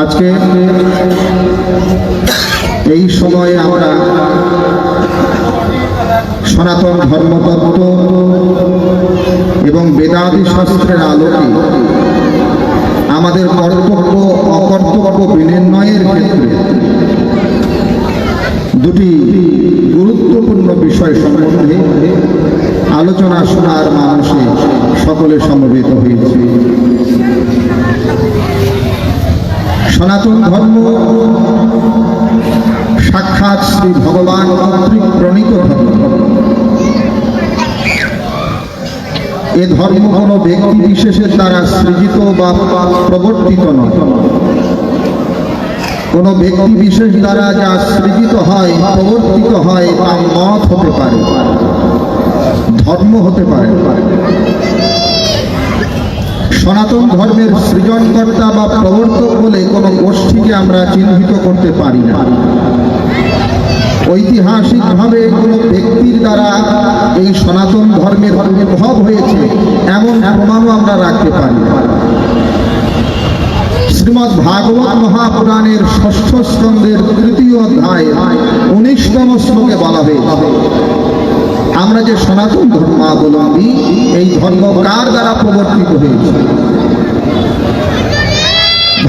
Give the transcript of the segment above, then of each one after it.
আজকে এই সময়ে আমরা সনাতন ধর্মতত্ত্ব এবং বেদাদি শাস্ত্রের আলোকে আমাদের কর্তব্য, অকর্তব্য, বিনির্ণয়ের ক্ষেত্রে দুটি গুরুত্বপূর্ণ বিষয় সম্বন্ধে আলোচনা শোনার মানুষে সকলে সমবেত হয়েছে। সনাতন ধর্ম। সাক্ষাৎ শ্রী ভগবান কর্তৃক প্রণীত ধর্ম। এ ধর্ম কোনো ব্যক্তি বিশেষের দ্বারা সৃজিত বা প্রবর্তিত নয়। কোনো ব্যক্তি বিশেষ দ্বারা যা সৃজিত হয়, প্রবর্তিত হয়, তা মত হতে পারে। ধর্ম হতে পারে। সনাতন ধর্মের সৃজনকর্তা বা প্রবর্তক বলে কোনো গোষ্ঠীকে আমরা চিহ্নিত করতে পারি না। ঐতিহাসিকভাবে কোনো ব্যক্তির দ্বারা এই সনাতন ধর্মের উদ্ভব হয়েছে এমন প্রমাণও আমরা রাখতে পারি না। শ্রীমৎ ভাগবত মহাপুরাণের ষষ্ঠ স্কন্ধের তৃতীয় অধ্যায় উনিশতম শ্লোকে বলা হয়েছে আমরা যে সনাতন ধর্মাবলম্বী, এই ধর্ম কার দ্বারা প্রবর্তিত হয়েছে?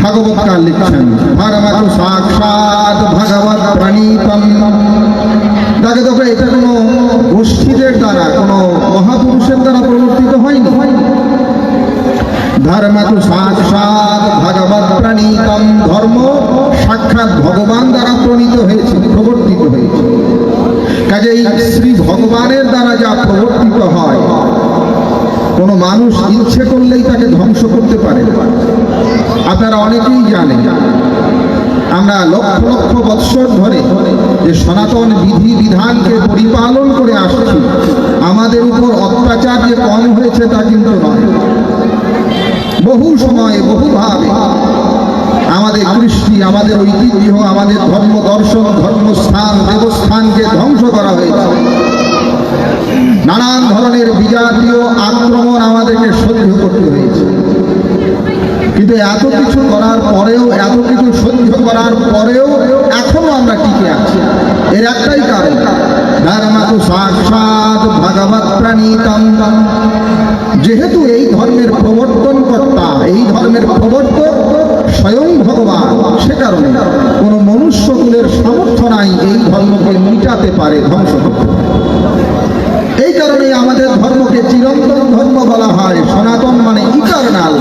ভাগবতকার লিখছেন? ভাগবত সাক্ষাৎ ভাগবত প্রণীতম। তাকে দেখো, এটা কোনো গোষ্ঠীদের দ্বারা, কোনো মহাপুরুষের দ্বারা প্রবর্তিত হয়নি? ধর্ম তো সাক্ষাৎ ভগবত প্রণীতম ধর্ম সাক্ষাৎ ভগবান দ্বারা প্রণীত হয়েছে, প্রবর্তিত হয়েছে কাজেই শ্রী ভগবানের দ্বারা যা প্রবর্তিত হয়, কোনো মানুষ ইচ্ছে করলেই তাকে ধ্বংস করতে পারে। আপনারা অনেকেই জানেন, আমরা লক্ষ লক্ষ বৎসর ধরে যে সনাতন বিধি বিধানকে পরিপালন করে আসছি, আমাদের উপর অত্যাচার যে কম হয়েছে তা কিন্তু নয় বহু সময়ে, বহুভাবে। আমাদের কৃষ্টি, আমাদের ঐতিহ্য, আমাদের ধর্ম দর্শন, ধর্মস্থান, দেবস্থানকে ধ্বংস করা হয়েছে। নানান ধরনের বিজাতীয় আক্রমণ আমাদেরকে সহ্য করতে হয়েছে। কিন্তু এত কিছু করার পরেও, এত কিছু সহ্য করার পরেও এখনও আমরা টিকে আছি। এর একটাই কারণ, ধর্মাতু সাক্ষাৎ ভগবত প্রণীতম। যেহেতু এই ধর্মের প্রবর্তন কর্তা এই ধর্মের প্রবর্তক স্বয়ং ভগবান, সে কারণে কোনো মনুষ্যকুলের সামর্থ্য নাই এই ধর্মকে মিটাতে পারে ধ্বংস এই কারণে আমাদের ধর্মকে চিরন্তন ধর্ম বলা হয়, সনাতন মানে ইটারনাল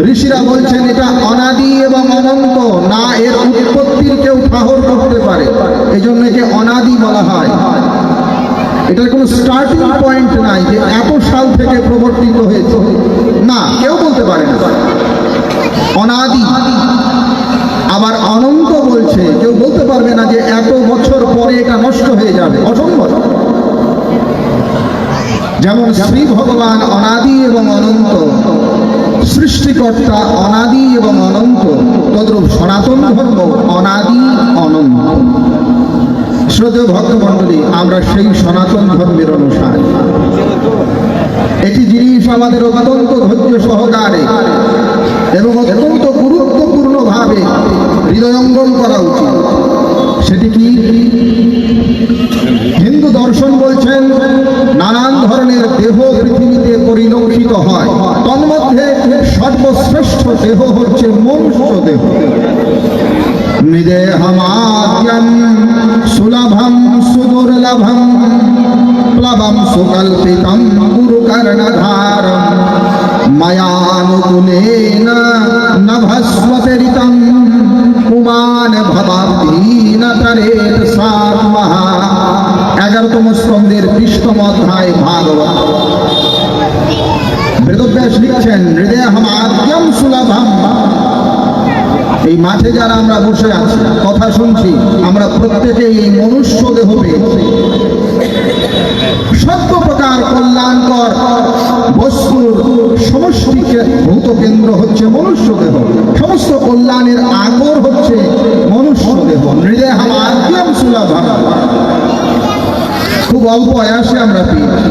ঋষিরা বলছেন, এটা অনাদি এবং অনন্ত, না এর উৎপত্তির কেউ ঠাহর করতে পারে। এই জন্য একে অনাদি বলা হয়। এটার কোনো স্টার্টিং পয়েন্ট নাই যে এত সাল থেকে প্রবর্তিত হয়েছে। না, কেউ বলতে পারে না। অনাদি। আবার অনন্ত বলছে, কেউ বলতে পারবে না যে এত বছর পরে এটা নষ্ট হয়ে যাবে। অসম্ভব। যেমন শ্রী ভগবান অনাদি এবং অনন্ত সৃষ্টিকর্তা অনাদি এবং অনন্ত, তদ্রূপ সনাতন ধর্ম অনাদি, অনন্ত। শ্রদ্ধেয় ভক্তমণ্ডলী, আমরা সেই সনাতন ধর্মের অনুসার। এটি জিনিস আমাদের অত্যন্ত ধৈর্য সহকারে এবং অত্যন্ত গুরুত্বপূর্ণ ভাবে হৃদয়ঙ্গম করা উচিত। সেটি কি? হিন্দু দর্শন বলছেন, নানান ধরনের দেহ পৃথিবীতে পরিলক্ষিত হয়। তন্মধ্যে সর্বশ্রেষ্ঠ দেহ হচ্ছে মনুষ্য দেহ। নিদেহমাদ্যম সুলভম সুদুর্লভম প্লবম সুকল্পিতম গুরুকর্ণধারম ময়ানুকুলেন নভস্বপরিতম পুমান ভবাব্দীন তরেত সাত্মহ। এগারোতম স্কন্ধের বিষ্টম অধ্যায় ভাগবত বেদব্যাস লিখছেন, হৃদয় হমাদ্যম সুলভম এই মাঠে যারা আমরা বসে আছি, কথা শুনছি, আমরা প্রত্যেকে এই মনুষ্য দেহ পেয়েছি। সত্য প্রকার কল্যাণকর বস্তুর সমষ্টিকে ভূত কেন্দ্র হচ্ছে মনুষ্য দেহ। সমস্ত কল্যাণের আগর হচ্ছে মনুষ্য দেহ। হৃদয় আমার সুলভ খুব অল্প আয়াসে আমরা পেয়েছি।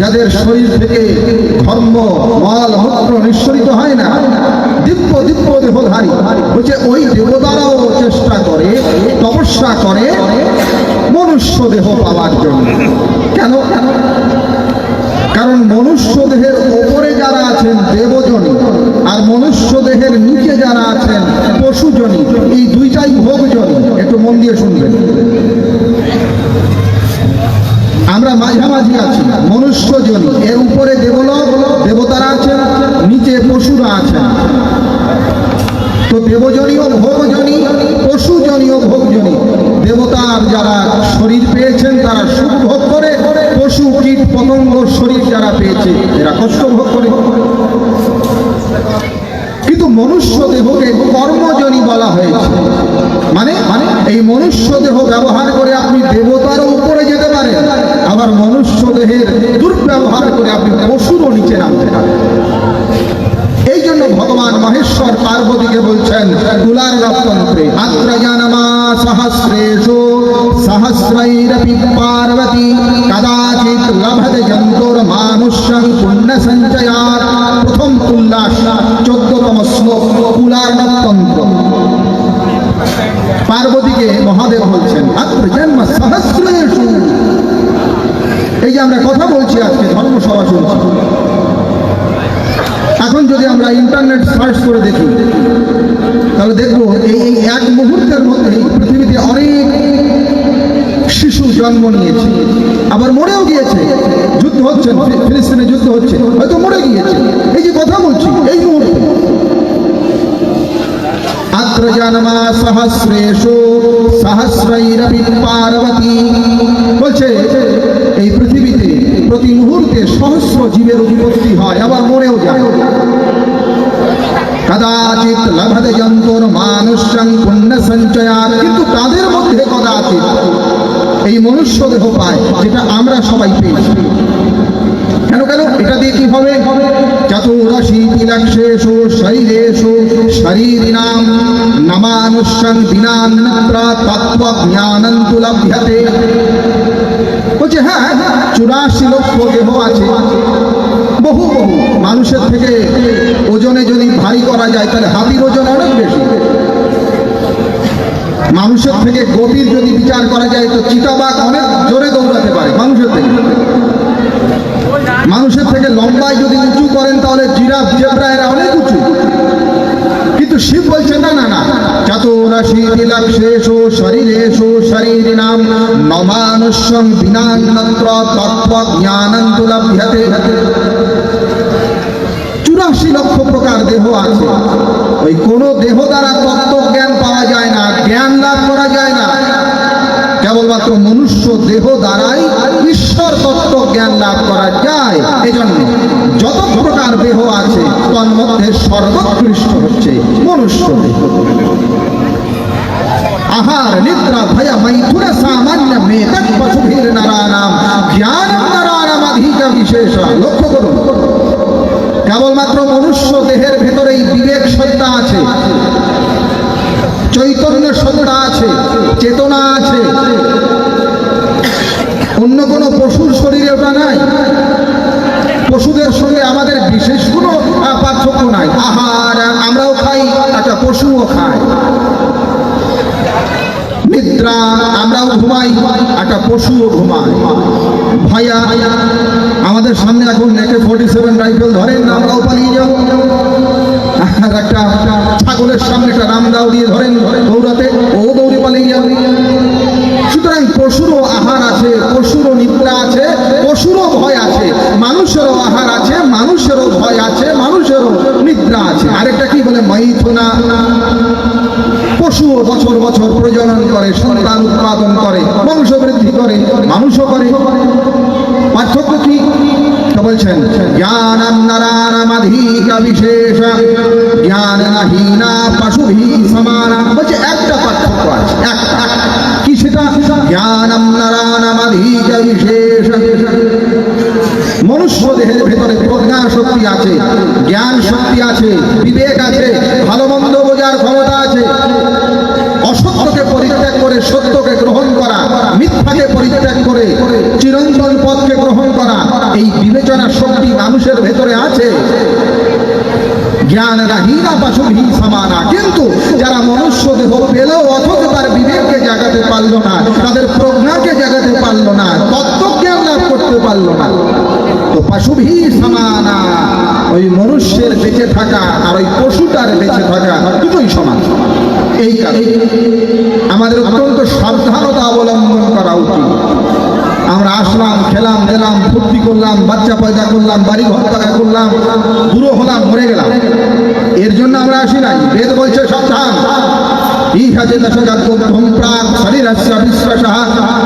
যাদের শরীর থেকে ধর্ম, মল মূত্র নিঃসরিত হয় না, দিব্য দিব্য দেহধারী, বলছে ওই দেবতারাও চেষ্টা করে, তপস্যা করে মনুষ্য দেহ পাওয়ার জন্য। কেন কেন? কারণ মনুষ্য দেহের ওপরে যারা আছেন দেবজনী, আর মনুষ্য দেহের নিচে যারা আছেন পশুজনী, এই দুইটাই ভোগজনী। একটু মন দিয়ে শুনবেন। আমরা মাঝামাঝি আছি। দেবজনীয় ভোগজনী পশুজনীয় ভোগজনী দেবতার যারা শরীর পেয়েছেন, তারা সুখ ভোগ করে, পশু, কীট, পতঙ্গ শরীর যারা পেয়েছে, এরা কষ্ট ভোগ করে। কিন্তু মনুষ্য দেহকে কর্মজনী বলা হয়েছে। মানে মানে এই মনুষ্য দেহ ব্যবহার করে আপনি দেবতারও উপরে যেতে পারেন, আবার মনুষ্য দেহের দুর্ব্যবহার করে আপনি পশুরও নিচে নামতে পারেন। এই জন্য ভগবান মহেশ্বর পার্বতীকে বলছেন তুলার রপ্তন্ত্রে আত্র জানমা সহস্রেষু সহস্রৈরপি পার্বতী, কদাচিৎ লভতে জন্তুর মানুষ্যং পুণ্য সঞ্চয়াত প্রথম উল্লাস, চোদ্দতম শ্লোক তুলার রপ্তন্ত্র পার্বতীকে মহাদেব বলছেন আত্র জন্ম সহস্রেষু। এই যে আমরা কথা বলছি আজকে, ধর্মসভা চলছে। এখন যদি আমরা ইন্টারনেট সার্চ করে দেখি, তাহলে দেখব এই এক মুহূর্তের মধ্যে পৃথিবীতে অনেক শিশু জন্ম নিয়েছে। আবার মরেও গিয়েছে, যুদ্ধ হচ্ছে ফিলিস্তিনে যুদ্ধ হচ্ছে, হয়তো মরে গিয়েছে। এই যে কথা বলছি, এই মুহূর্তে। অত্র জন্মা সহস্রেশু সহস্রৈরপি পার্বতী। বলছে প্রতি মুহূর্তে সহস্র জীবের উৎপত্তি হয়, আবার মরেও যায়। কদাচিৎ লভতে জন্তুর মানুষং পুণ্য সঞ্চয়ার কিন্তু তাদের মধ্যে কদাচিৎ এই মনুষ্য দেহ পায়, যেটা আমরা সবাই পেয়েছি কেন কেন? এটা দিয়ে কি হবে? চতুরশীতি লক্ষেষু শরীরেষু শরীরিনাম নমানুষ্যং দিনান্নত্র তত্ত্ব জ্ঞানন্তু লভ্যতে চুরাশি লক্ষ দেহ আছে। বহু বহু। মানুষের থেকে ওজনে যদি ভারী করা যায়, তাহলে হাতির ওজন অনেক বেশি। মানুষের থেকে গভীর যদি বিচার করা যায়, তো চিতাবাঘ অনেক জোরে দৌড়াতে পারে মানুষের থেকে। মানুষের থেকে লম্বায় যদি উঁচু করেন, তাহলে জিরাফ, জেব্রা এরা অনেক উঁচু। কিন্তু শিব বলছে, না না না লক্ষেষু শরীরেষু, শরীরিনাম নমানুষ্যং বিনান্নত্র তত্ত্ব জ্ঞানন্তু লভ্যতে চুরাশি লক্ষ প্রকার দেহ আছে। ওই কোন দেহ দ্বারা তত্ত্ব জ্ঞান পাওয়া যায় না, জ্ঞান লাভ করা যায় না। কেবলমাত্র মনুষ্য দেহ দ্বারাই ঈশ্বর তত্ত্ব জ্ঞান লাভ করা যায়। এজন্য যত প্রকার দেহ আছে, তন্মধ্যে সর্বোৎকৃষ্ট হচ্ছে মনুষ্য দেহ। আহার, নিদ্রা, ভয় মৈথুন সামান্য মেতক পশুভীর নারানাম জ্ঞান নারানাম অধিক বিশেষ, লক্ষ্য করুন। কেবলমাত্র মনুষ্য দেহের ভেতরেই বিবেক সত্তা আছে। চৈতন্য সত্তা আছে, চেতনা আছে। অন্য কোনো পশুর শরীরে ওটা নাই। পশুদের সঙ্গে আমাদের বিশেষ কোনো পার্থক্য নাই। আহার আমরাও খাই আচ্ছা পশুও খায়। নিদ্রা, আমরাও ঘুমাই, একটা পশুও ঘুমায়। ভাইয়া, আমাদের সামনে এখন একে ফোর্টি সেভেন রাইফেল ধরেন আমরাও পালিয়ে আর একটা ছাগলের সামনে একটা রাম দাউড়িয়ে ধরেন দৌড়াতে, ও দৌড়ে পালিয়ে যাবে। সুতরাং পশুরও আহার আছে, পশুরও নিদ্রা আছে, পশুরও ভয় আছে, মানুষেরও আহার আছে, মানুষেরও ভয় আছে, মানুষেরও নিদ্রা আছে। আরেকটা কি বলে, মাইথুনা? পশুও বছর বছর প্রজনন করে, সন্তান উৎপাদন করে, বংশ বৃদ্ধি করে, মানুষও করে। পার্থক্য কি? বলছেন জ্ঞানম নারায়ণাধিক বিশেষ জ্ঞান নাহীনা পশুভি সমানা। বলছে, একটা পার্থক্য আছে, একটা। কি সেটা? জ্ঞানম নারায়ণাধিক বিশেষ। মনুষ্য দেহের ভেতরে প্রজ্ঞা শক্তি আছে জ্ঞান শক্তি আছে, বিবেক আছে, ভালো মন্দ বোঝার ক্ষমতা আছে অসত্যকে পরিত্যাগ করে সত্যকে গ্রহণ করা মিথ্যাকে পরিত্যাগ করে চিরন্তন পথকে গ্রহণ করা, এই বিবেচনা শক্তি মানুষের ভেতরে আছে। কিন্তু যারা মনুষ্য দেহ পেলেও অথচ তার বিবেককে জাগাতে পারল না, তাদের প্রজ্ঞাকে জাগাতে পারল না, তত্ত্বজ্ঞান লাভ করতে পারল না। পাশুভি সমানা ওই মনুষ্যের বেঁচে থাকা আর ওই পশুটার বেঁচে থাকা দুটোই সমান। এই কারণে আমাদের অত্যন্ত সাবধানতা অবলম্বন করা উচিত। আমরা আসলাম, খেলাম দিলাম ফুর্তি করলাম, বাচ্চা পয়দা করলাম, বাড়ি ঘর টাকা করলাম, বুড়ো হলাম, মরে গেলাম। এর জন্য আমরা আসি নাই। বেদ বলছে, সাবধান। ইহাতে দশগর্ভম প্রাক শরীরস্য বিশ্বাসः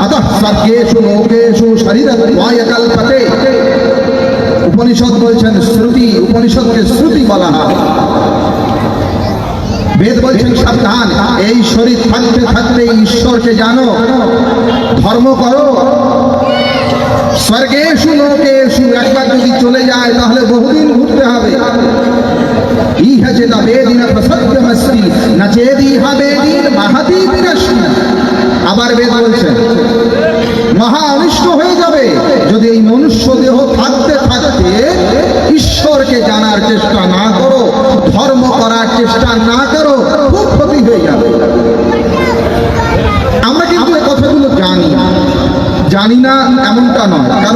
অতঃ স্বর্গেষু লোকেষু কল্পতে উপনিষদ বলছেন শ্রুতি, উপনিষদকে শ্রুতি বলা হয় বেদ বলছেন সাবধান, এই শরীর থাকতে থাকতে ঈশ্বরকে জানো, ধর্ম করো। স্বর্গে স্বর্গেশু, লোকেশু, একবার যদি চলে যায়, তাহলে বহুদিন ঘুরতে হবে। ইহা চেতা বেদিন প্রসত্যমস্তি না চেদিহা বেদিন মাহাতি বিনষ্টি। আবার বেদ বলছেন মহা অনিষ্ট হয়ে যাবে। যদি এই মনুষ্য দেহ থাকতে থাকতে ঈশ্বরকে জানার চেষ্টা না করো, ধর্ম করার চেষ্টা না করো, খুব ক্ষতি হয়ে যাবে। আমরা কিন্তু কথাগুলো জানি। জানি না এমনটা নয়।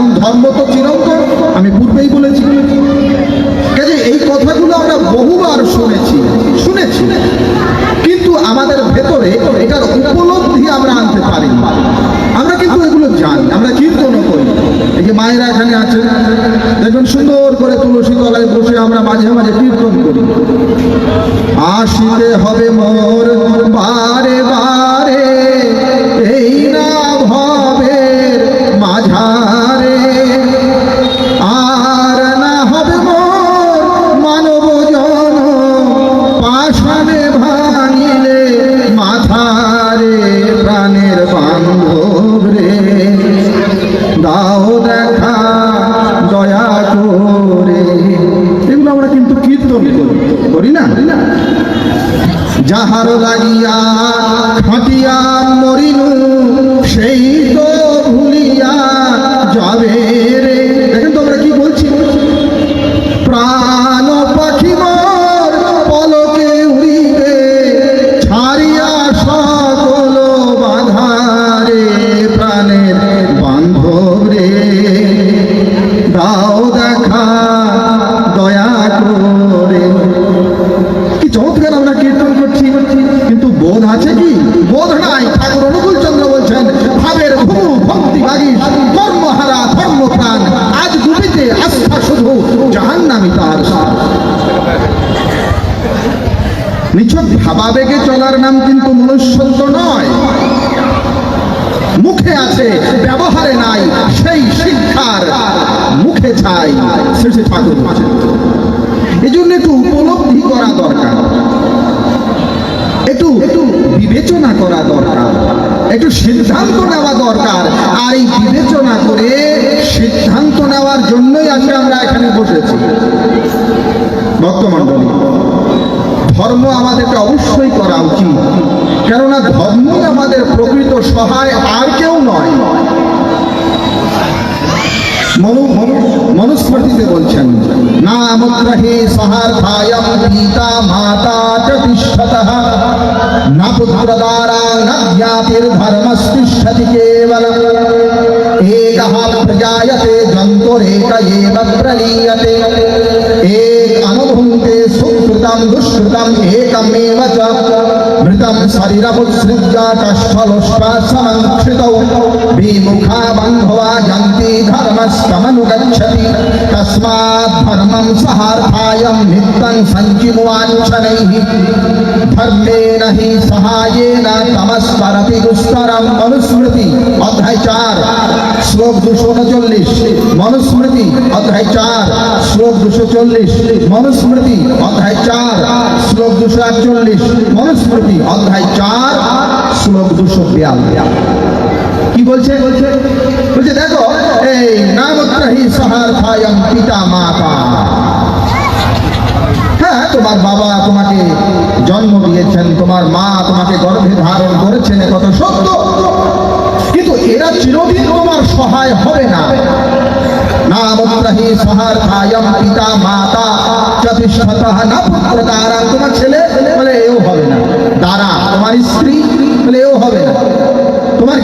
চমৎকার কীর্তন করছি। কিন্তু বোধ আছে কি? বোধ নাই, ঠাকুর অনুকূল চন্দ্র বলছেন, ভাবের ভূ ভক্তি ভাগিস কর্মহারা ধর্মপ্রাণ আজ ডুবিতে আস্থা শুধু জাহান নামি তার। নিছক ভাবাবেগে চলার নাম কিন্তু মনুষ্যত্ব নয়। মুখে আছে, ব্যবহারে নাই, সেই শিক্ষার মুখে শ্রী শ্রী ঠাকুর। এই জন্য একটু উপলব্ধি করা দরকার। একটু বিবেচনা করা দরকার। একটু সিদ্ধান্ত নেওয়া দরকার। আর এই বিবেচনা করে সিদ্ধান্ত নেওয়ার জন্যই আজকে আমরা এখানে বসেছি। ভক্তমণ্ডলী, ধর্ম আমাদেরকে অবশ্যই করা উচিত। কেননা ধর্মই আমাদের প্রকৃত সহায় আর কেউ নয়। মনু, মনু- মনুস্মৃতিতে বলছেন, নামগ্রহে সহার্থায়ম পিতা মাতা চ न पुत्रदारा न ज्ञातिर्धर्मस्तिष्ठति केवलम् एकः प्रजायते द्वन्द्वरेक एव प्रलीयते एक अनुभुङ्क्ते सुकृतं दुष्कृतम् एकमेव च मृतं शरीरमुत्सृज्य कष्टलुष्पासमङ्क्षितौ विमुखा बन्धवा यन्ति धर्मस्तमनुगच्छति तस्मात् धर्मं सहार्थायं नित्यं सञ्चिमुवाञ्छनैः ধর্মেণ হি সহায়েন তমস্পরতি দুস্তরম মনুস্মৃতি অধ্যায় চার শ্লোক দুশো উনচল্লিশ মনুস্মৃতি অধ্যায় চার শ্লোক দুশো চল্লিশ মনুস্মৃতি অধ্যায় চার শ্লোক দুশো একচল্লিশ মনুস্মৃতি অধ্যায় চার শ্লোক দুশো বিয়াল্লিশ কি বলছে? বলছে, দেখো, এই নামত্রহি সহার্থায়ম পিতা মাতা তোমার বাবা তোমাকে জন্ম দিয়েছেন, তোমার মা তোমাকে গর্ভে ধারণ করেছেন কথা সত্য। কিন্তু এরা চিরদিন তোমার সহায় হবে না।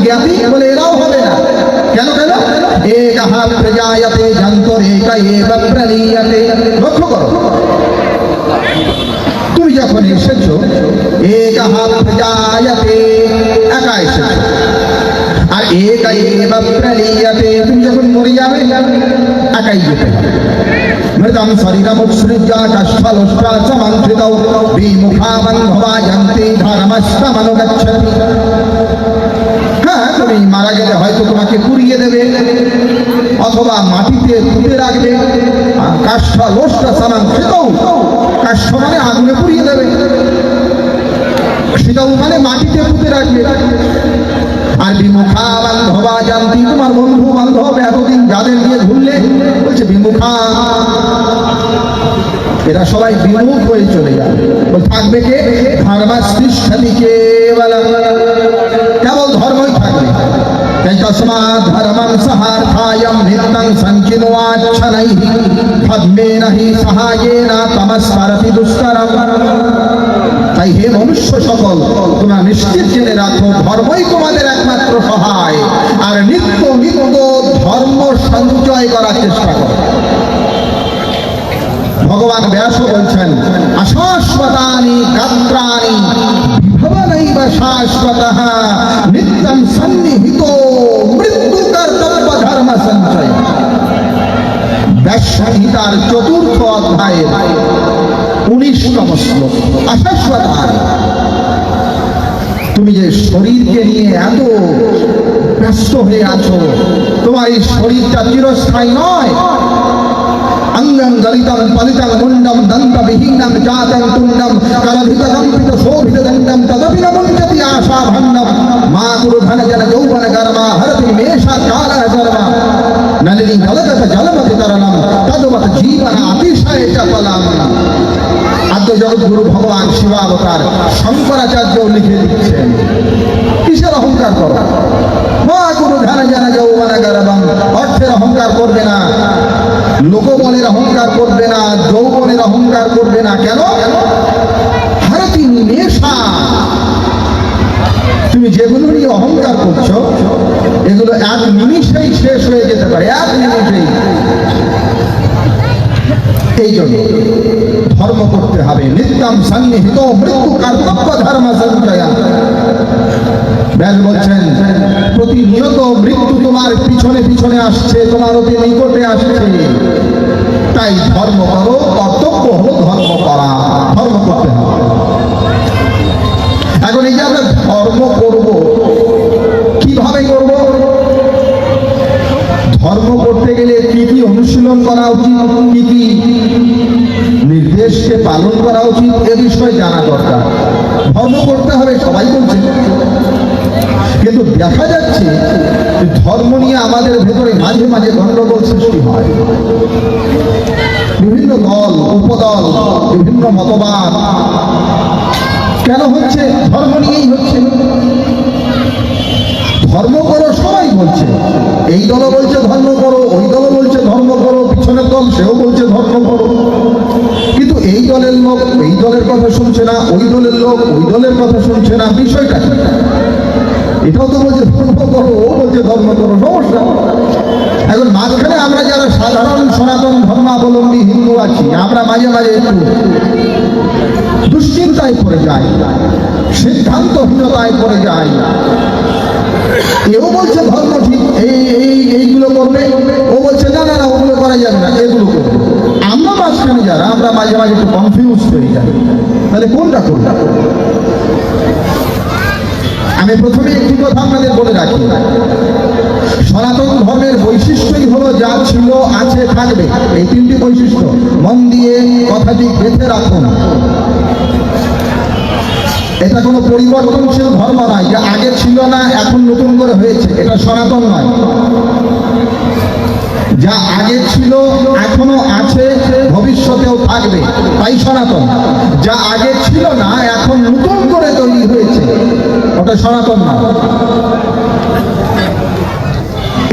জ্ঞাতি বলে হবে না। এক লক্ষ্য করো। যখন এসেছ, একহ প্রজায়তে একা এসেছ আর এক এব তুমি যখন মরে যাবে, একাই যেতে মৃতম শরীরমুৎসৃজ্য কষ্ঠলোষ্টা সমন্ত্রিতৌ বিমুখাবন ভবায়ন্তি ধর্মস্তমনুগচ্ছতি হ্যাঁ তুমি মারা গেলে হয়তো তোমাকে পুড়িয়ে দেবে, অথবা মাটিতে পুঁতে রাখবে। কাষ্ঠ লোষ্ট সামান সেটাও কাষ্ঠ মানে আগুনে পুড়িয়ে দেবে। সেটাও মানে মাটিতে পুঁতে রাখবে। আর বিমুখা বান্ধবা জানতি, তোমার বন্ধু বান্ধব এতদিন যাদের নিয়ে ঘুরলে, বলছে, বিমুখা। এরা সবাই বিমুখ হয়ে চলে যাবে থাকবে কে? ধর্মাস্তিষ্ঠাতি কেবল কেবল ধর্মই থাকবে। ধর্মং সহার্থায়ম নিত্যং সঞ্চিনবাচ্ছনৈঃ ধর্মেণ হি সহায়েন তমস্মরতি দুষ্করম তাই হে মনুষ্য সকল তোমরা নিশ্চিত জেনে রাখো ধর্মই তোমাদের একমাত্র সহায়। আর নিত্য নিত্য ধর্ম সঞ্চয় করার চেষ্টা করো। ভগবান ব্যাস বলছেন অশাশ্বতানি গাত্রানি বিভবনৈব শাশ্বত নিত্যম সন্নিহিত ধর্ম সঞ্চয়। চতুর্থ অধ্যায়ের উনিশতম শ্লোক। অশাশ্বতানি তুমি যে শরীরকে নিয়ে এত ব্যস্ত হয়ে আছো, তোমার এই শরীরটা চিরস্থায়ী নয়। অঙ্গম গলিতম পলিতম মুন্ডম দন্ত বিহীনম জাতম তুণ্ডম কলভিত কম্পিত শোভিত দণ্ডম তদপি ন আশা ভণ্ডম মা গুরু ধন জন যৌবন গর্মা হরতি মেষা কাল গর্মা নলিনী গলগত জলমতি তরলম তদবত জীবন অতিশয় চপলম। আদ্য জগৎগুরু ভগবান শিবাবতার শঙ্করাচার্য লিখে দিচ্ছেন। কিসের অহংকার করো? মা গুরু ধ্যান জন যৌবন গর্বম অর্থের অহংকার করবে না। লোকবলের অহংকার করবে না, যৌবনের অহংকার করবে না। কেন? ভারতী নেশা তুমি যেগুলো নিয়ে অহংকার করছ, এগুলো এক নিমিষেই শেষ হয়ে যেতে পারে, এক নিমিষেই। এই জন্য ধর্ম করতে হবে, নিত্যম সন্নিহিত মৃত্যু কর্তব্য ধর্ম সঞ্চয়। ব্যাস বলছেন, প্রতিনিয়ত মৃত্যু তোমার পিছনে পিছনে আসছে, তোমার অতি নিকটে আসছে। তাই ধর্ম করো, কর্তব্য হলো ধর্ম করা, ধর্ম করতে হবে। এখন এই যে আমরা ধর্ম করব, কীভাবে করব? ধর্ম করতে গেলে কি কি অনুশীলন করা উচিত কি কি নির্দেশকে পালন করা উচিত, এ বিষয়ে জানা দরকার। ধর্ম করতে হবে, সবাই বলছে কিন্তু দেখা যাচ্ছে, ধর্ম নিয়ে আমাদের ভেতরে মাঝে মাঝে গণ্ডগোল সৃষ্টি হয়। বিভিন্ন দল, উপদল, বিভিন্ন মতবাদ কেন হচ্ছে? ধর্ম নিয়েই হচ্ছে। ধর্ম করো, সবাই বলছে। এই দল বলছে ধর্ম করো, ওই দল বলছে ধর্ম করো, পিছনের দল সেও বলছে ধর্ম করো। কিন্তু এই দলের লোক, এই দলের কথা শুনছে না, ওই দলের লোক, ওই দলের কথা শুনছে না, বিষয়টা? এটাও তো বলছে ধর্ম করো, ও বলছে ধর্ম করো, সমস্যা। এখন মাঝখানে আমরা যারা সাধারণ সনাতন ধর্মাবলম্বী হিন্দু আছি, আমরা মাঝে মাঝে একটু দুশ্চিন্তায় পড়ে যায়, সিদ্ধান্তহীনতায় পড়ে যায়। এও বলছে ধর্ম ঠিক, এই এই, এইগুলো করবে, ও বলছে না না ওগুলো করা যাবে না, এগুলো করবে। আমরা মাঝখানে যারা, আমরা মাঝে মাঝে একটু কনফিউজ হয়ে যাই। তাহলে কোনটা কোনটা আমি প্রথমে একটি কথা আপনাদের বলে রাখি। সনাতন ধর্মের বৈশিষ্ট্যই হলো যা ছিল, আছে, থাকবে। এই তিনটি বৈশিষ্ট্য। মন দিয়ে কথাটি গেঁথে রাখুন। এটা কোনো পরিবর্তনশীল ধর্ম নয়, যে আগে ছিল না, এখন নতুন করে হয়েছে। এটা সনাতন নয়। যা আগে ছিল এখনও আছে, ভবিষ্যতেও থাকবে। তাই সনাতন। যা আগে ছিল না ওটা সনাতন না।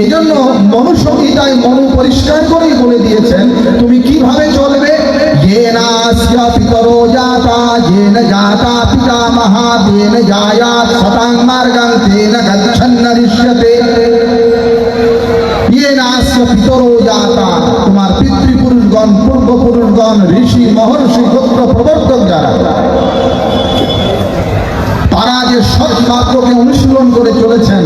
এই জন্য মনুসংহিতায় মনু পরিষ্কার করে বলে দিয়েছেন, তুমি কীভাবে চলবে? তোমার পিতৃপুরুষগণ, পূর্বপুরুষগণ, ঋষি, মহর্ষি, গোত্র প্রবর্তক যারা যে সৎমার্গকে অনুশীলন করে চলেছেন,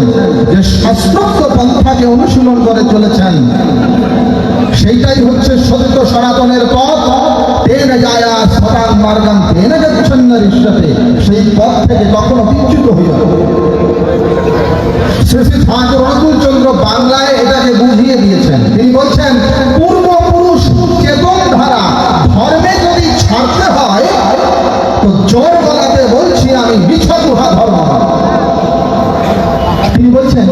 যে শাস্ত্রোক্ত পন্থাকে অনুশীলন করে চলেছেন, সেইটাই হচ্ছে সত্য সনাতনের পথ। তেন যায়া মার্গান তেন যাচ্ছন্ন ঋষ্যতে সেই পথ থেকে কখনো বিচ্যুত হইল শ্রী শ্রী চন্দ্র বাংলায় এটাকে বুঝিয়ে দিয়েছেন। তিনি বলছেন পূর্বপুরুষ জোর গলাতে বলছি আমি মিছা গুহা ধর্ম। তিনি বলছেন